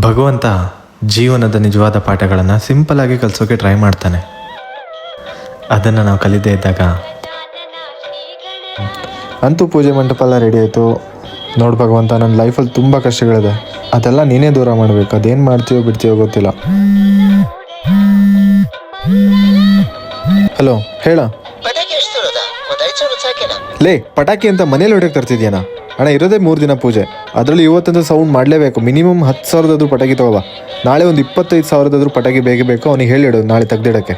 ಭಗವಂತ ಜೀವನದ ನಿಜವಾದ ಪಾಠಗಳನ್ನು ಸಿಂಪಲಾಗಿ ಕಲಿಸೋಕೆ ಟ್ರೈ ಮಾಡ್ತಾನೆ. ಅದನ್ನು ನಾವು ಕಲಿದೇ ಇದ್ದಾಗ ಅಂತೂ ಪೂಜೆ ಮಂಟಪ ಎಲ್ಲ ರೆಡಿ ಆಯಿತು. ನೋಡಿ ಭಗವಂತ ನನ್ನ ಲೈಫಲ್ಲಿ ತುಂಬ ಕಷ್ಟಗಳಿದೆ. ಅದೆಲ್ಲ ನೀನೇ ದೂರ ಮಾಡಬೇಕು. ಅದೇನು ಮಾಡ್ತೀಯೋ ಬಿಡ್ತೀಯೋ ಗೊತ್ತಿಲ್ಲ. ಹಲೋ ಹೇಳ. ಲೇ ಪಟಾಕಿ ಅಂತ ಮನೇಲಿ ಹೊಡೆಗೆ ತರ್ತಿದ್ಯಾನ? ಅಣ್ಣ ಇರೋದೇ ಮೂರು ದಿನ ಪೂಜೆ. ಅದರಲ್ಲಿ ಇವತ್ತಂತೂ ಸೌಂಡ್ ಮಾಡಲೇಬೇಕು. ಮಿನಿಮಮ್ ಹತ್ತು ಸಾವಿರದಾದ್ರೂ ಪಟಾಕಿ ತಗೋಬಾ. ನಾಳೆ ಒಂದು ಇಪ್ಪತ್ತೈದು ಸಾವಿರದಾದ್ರೂ ಪಟಾಕಿ ಬೇಗ ಬೇಕು ಅವ್ನಿಗೆ ಹೇಳಿಡು ನಾಳೆ ತೆಗ್ದಿಡೋಕ್ಕೆ.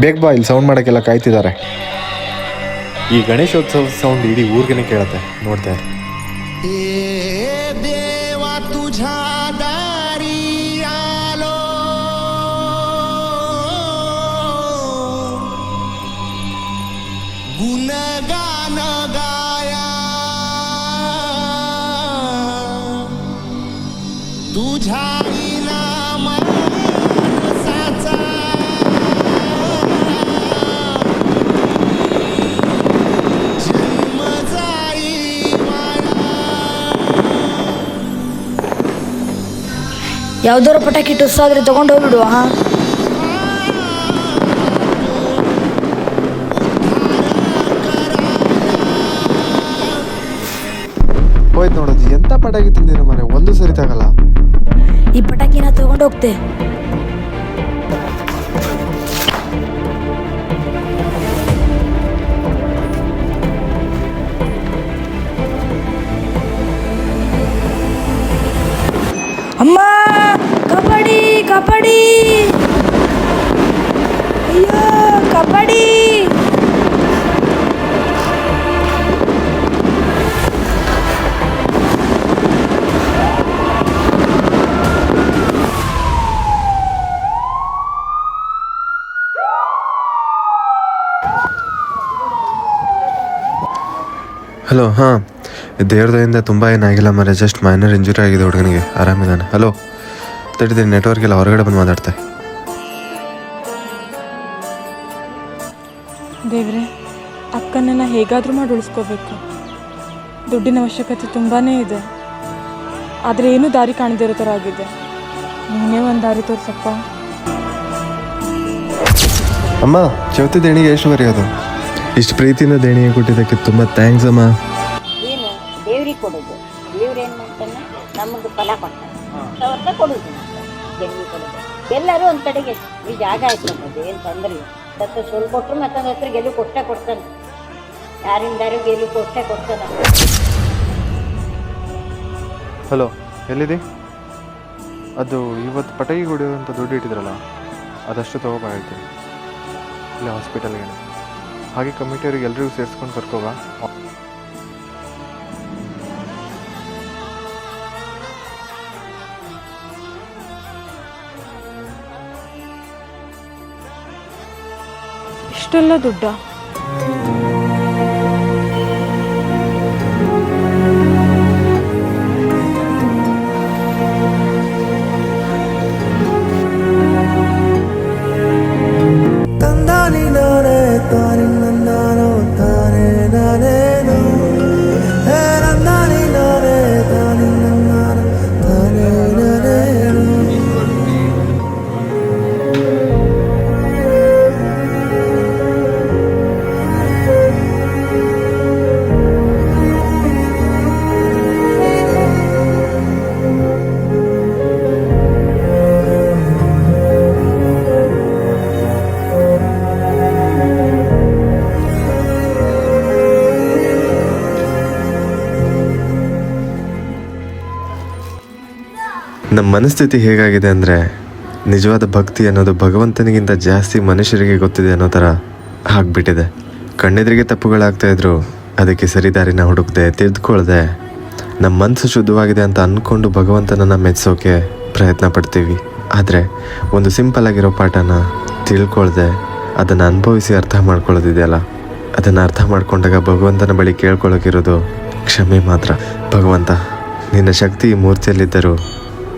ಬೇಗ ಬಾ ಇಲ್ಲಿ ಸೌಂಡ್ ಮಾಡೋಕ್ಕೆಲ್ಲ ಕಾಯ್ತಿದ್ದಾರೆ. ಈ ಗಣೇಶೋತ್ಸವ ಸೌಂಡ್ ಇಡೀ ಊರಿಗೆನೆ ಕೇಳುತ್ತೆ. ನೋಡ್ತಾ तुझ्या नामाचा जन्म जाई माया ಯಾವ್ದಾರ ಪಟಾಕಿ ಟುಸ್ ಆದ್ರೆ ತಗೊಂಡು ಹೋಗ್ಬಿಡು ಹಾ ಹೋಯ್ತು ನೋಡೋದು ಎಂಥ ಪಟಾಕಿ ತಂದಿರೋ ಮರೆ ಒಂದು ಸರಿ ತಗಲ್ಲ ಈ ಪಟಾಕಿನ ತಗೊಂಡು ಹೋಗ್ತೆ. ಅಮ್ಮ ಕಬಡ್ಡಿ ಕಬಡ್ಡಿ. ಅಯ್ಯೋ ಕಬಡ್ಡಿ. ಹಲೋ ಹಾಂ. ದೇವ್ರದಿಂದ ತುಂಬ ಏನಾಗಿಲ್ಲ ಮರೆ ಜಸ್ಟ್ ಮೈನರ್ ಇಂಜುರಿ ಆಗಿದೆ ಹುಡುಗನಿಗೆ. ಆರಾಮಿದ್ದಾನೆ ಹಲೋ ತಡಿದ್ರೆ ನೆಟ್ವರ್ಕ್ ಎಲ್ಲ ಹೊರಗಡೆ ಬಂದು ಮಾತಾಡ್ತೆ. ದೇವ್ರೆ ಅಕ್ಕನನ್ನು ಹೇಗಾದರೂ ಮಾಡಿ ಉಳಿಸ್ಕೋಬೇಕು. ದುಡ್ಡಿನ ಅವಶ್ಯಕತೆ ತುಂಬಾ ಇದೆ. ಆದರೆ ಏನು ದಾರಿ ಕಾಣದಿರೋ ಥರ ಆಗಿದೆ. ನೀನೇ ಒಂದು ದಾರಿ ತೋರಿಸಪ್ಪ. ಅಮ್ಮ ಚೌತಿ ದೇಣಿಗೆ ಎಷ್ಟು ಬರೆಯೋದು ಇಷ್ಟು ಪ್ರೀತಿಯಿಂದ ದೇಣಿಗೆ ಕೊಟ್ಟಿದ್ದಕ್ಕೆ ತುಂಬ ಥ್ಯಾಂಕ್ಸ್ ಅಮ್ಮ. ಏನು ದೇವ್ರಿಗೆ ಕೊಡೋದು. ದೇವ್ರು ಏನು ಮಾಡ್ತಾನೆ? ನಮಗೆ ಫಲ ಕೊಡ್ತಾನೆ. ಅವ್ರ ಕೊಡೋದು. ದೇವ್ರಿಗೆ ಕೊಡೋದು. ಎಲ್ಲರೂ ಒಂದು ಕಡೆಗೆ ಈ ಜಾಗ ಆಯ್ತು ನಮ್ಮದು ಏನು ತೊಂದರೆ ಇಲ್ಲ. ಸತ್ತ ಸೊಲ್ ಕೊಟ್ಟರು ಮತ್ತೊಂದು ಹತ್ರ ಗೆಲುವು ಕೊಟ್ಟೆ ಕೊಡ್ತಾನೆ. ಯಾರಿಂದಾರು ಗೆಲುವು ಕೊಟ್ಟೆ ಕೊಡ್ತಾನೆ. ಹಲೋ ಎಲ್ಲಿದೆ? ಅದು ಇವತ್ತು ಪಟಾಕಿ ಅಂತ ದುಡ್ಡು ಇಟ್ಟಿದ್ರಲ್ಲ ಅದಷ್ಟು ತಗೋಬಾಯ್ತು ಇಲ್ಲ ಹಾಸ್ಪಿಟಲ್ಗೆ ಹಾಗೆ ಕಮಿಟಿಯವ್ರಿಗೆ ಎಲ್ಲರಿಗೂ ಸೇರಿಸ್ಕೊಂಡು ಕರ್ಕೋಬಾ ಇಷ್ಟೆಲ್ಲ ದುಡ್ಡ? ನಮ್ಮ ಮನಸ್ಥಿತಿ ಹೇಗಾಗಿದೆ ಅಂದರೆ ನಿಜವಾದ ಭಕ್ತಿ ಅನ್ನೋದು ಭಗವಂತನಿಗಿಂತ ಜಾಸ್ತಿ ಮನುಷ್ಯರಿಗೆ ಗೊತ್ತಿದೆ ಅನ್ನೋ ಥರ ಆಗ್ಬಿಟ್ಟಿದೆ. ಕಣ್ಣೆದ್ರಿಗೆ ತಪ್ಪುಗಳಾಗ್ತಾ ಇದ್ರು, ಅದಕ್ಕೆ ಸರಿದಾರಿನ ಹುಡುಕದೆ ತಿಳಿದುಕೊಳ್ಳದೆ ನಮ್ಮ ಮನಸ್ಸು ಶುದ್ಧವಾಗಿದೆ ಅಂತ ಅಂದ್ಕೊಂಡು ಭಗವಂತನನ್ನು ಮೆಚ್ಚೋಕೆ ಪ್ರಯತ್ನ ಪಡ್ತೀವಿ. ಆದರೆ ಒಂದು ಸಿಂಪಲ್ ಆಗಿರೋ ಪಾಠನ ತಿಳ್ಕೊಳ್ದೆ, ಅದನ್ನು ಅನುಭವಿಸಿ ಅರ್ಥ ಮಾಡ್ಕೊಳ್ಳೋದಿದೆಯಲ್ಲ? ಅದನ್ನು ಅರ್ಥ ಮಾಡ್ಕೊಂಡಾಗ ಭಗವಂತನ ಬಳಿ ಕೇಳ್ಕೊಳ್ಳೋಕಿರೋದು ಕ್ಷಮೆ ಮಾತ್ರ. ಭಗವಂತ, ನಿನ್ನ ಶಕ್ತಿ ಈ ಮೂರ್ತಿಯಲ್ಲಿದ್ದರೂ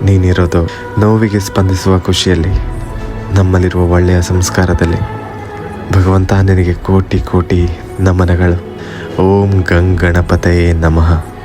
ನೀನಿರೋದು ನೋವಿಗೆ ಸ್ಪಂದಿಸುವ ಖುಷಿಯಲ್ಲಿ, ನಮ್ಮಲ್ಲಿರುವ ಒಳ್ಳೆಯ ಸಂಸ್ಕಾರದಲ್ಲಿ. ಭಗವಂತ ನಿನಗೆ ಕೋಟಿ ಕೋಟಿ ನಮನಗಳು. ಓಂ ಗಂಗಣಪತಯೇ ನಮಃ.